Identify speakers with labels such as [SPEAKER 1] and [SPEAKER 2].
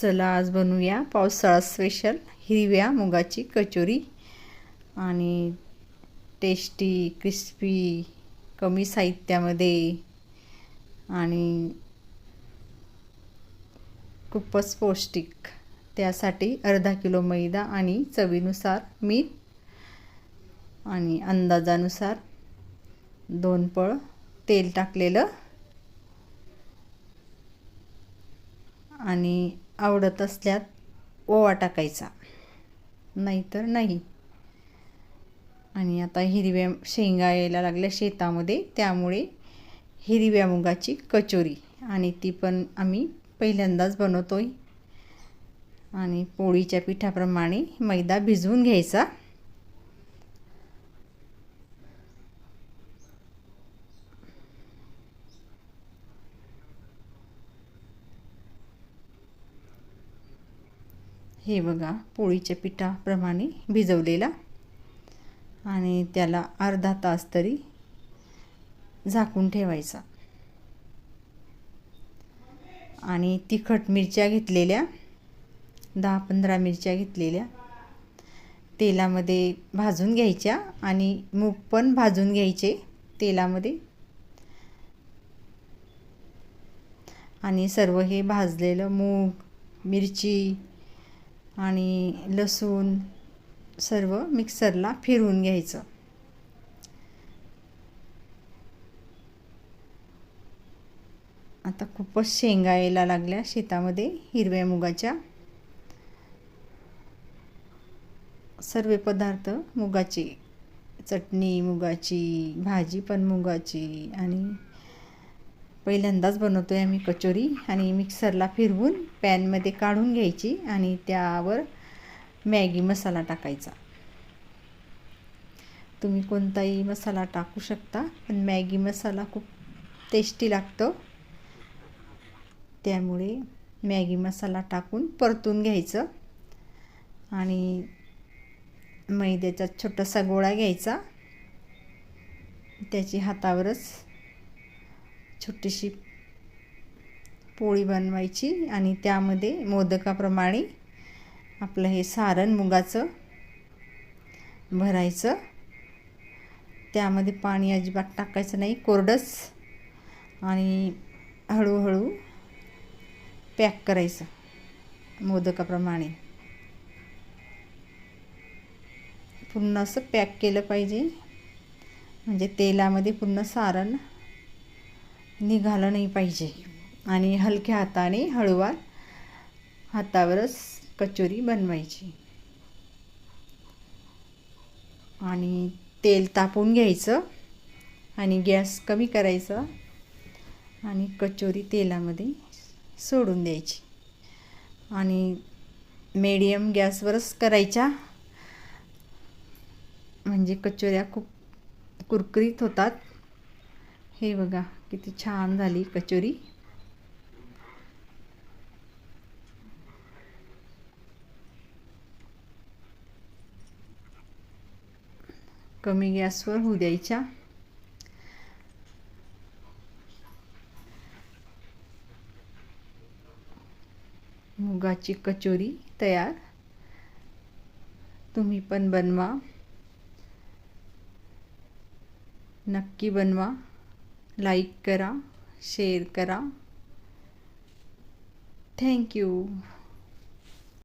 [SPEAKER 1] चला आज बनवूया पावसाळा स्पेशल हिरव्या मुगाची कचोरी. आणि टेस्टी क्रिस्पी कमी साहित्यामध्ये. आणि खूपच पौष्टिक. त्यासाठी अर्धा किलो मैदा आणि चवीनुसार मीठ आणि अंदाजानुसार दोन पळ तेल टाकलेलं. आणि आवडत असल्यात ओवा टाकायचा. नाहीतर नाही. आणि आता हिरव्या शेंगा यायला लागल्या शेतामध्ये त्यामुळे हिरव्या मुगाची कचोरी. आणि ती पण आम्ही पहिल्यांदाच बनवतो आहे आणि पोळीच्या पिठाप्रमाणे मैदा भिजवून घ्यायचा. हे बघा पोळीच्या पिठाप्रमाणे भिजवलेला. आणि त्याला अर्धा तास तरी झाकून ठेवायचा. आणि तिखट मिरच्या घेतलेल्या दहा पंधरा मिरच्या घेतलेल्या तेलामध्ये भाजून घ्यायच्या आणि मूग पण भाजून घ्यायचे तेलामध्ये. आणि सर्व हे भाजलेलं मूग मिरची आणि लसूण सर्व मिक्सरला फिरवून घ्यायचं. आता खूपच शेंगा यायला लागल्या शेतामध्ये हिरव्या मुगाच्या. सर्व पदार्थ मुगाची चटणी मुगाची भाजी पण मुगाची आणि पहिल्यांदाच बनवतो आहे आम्ही कचोरी आणि मिक्सरला फिरवून पॅनमध्ये काढून घ्यायची आणि त्यावर मॅगी मसाला टाकायचा. तुम्ही कोणताही मसाला टाकू शकता पण मॅगी मसाला खूप टेस्टी लागतो. त्यामुळे मॅगी मसाला टाकून परतून घ्यायचं आणि मैद्याचा छोटासा गोळा घ्यायचा. त्याची हातावरच छोटीशी पोळी बनवायची आणि त्यामध्ये मोदकाप्रमाणे आपलं हे सारण मुगाचं भरायचं. त्यामध्ये पाणी अजिबात टाकायचं नाही कोरडंच आणि हळूहळू पॅक करायचं मोदकाप्रमाणे. पूर्ण असं पॅक केलं पाहिजे. म्हणजे तेलामध्ये पूर्ण सारण निघालं नाही पाहिजे. आणि हलक्या हाताने हळूवार हातावरच कचोरी बनवायची. आणि तेल तापून घ्यायचं आणि गॅस कमी करायचा आणि कचोरी तेलामध्ये सोडून द्यायची. आणि मीडियम गॅसवरच करायच्या. म्हणजे कचोऱ्या खूप कुरकुरीत होतात. हे बघा किती छान झाली कचोरी. कमी गॅसवर होऊ द्यायच्या. मुगाची कचोरी तयार. तुम्ही पण बनवा. नक्की बनवा. लाईक करा शेअर करा. थँक्यू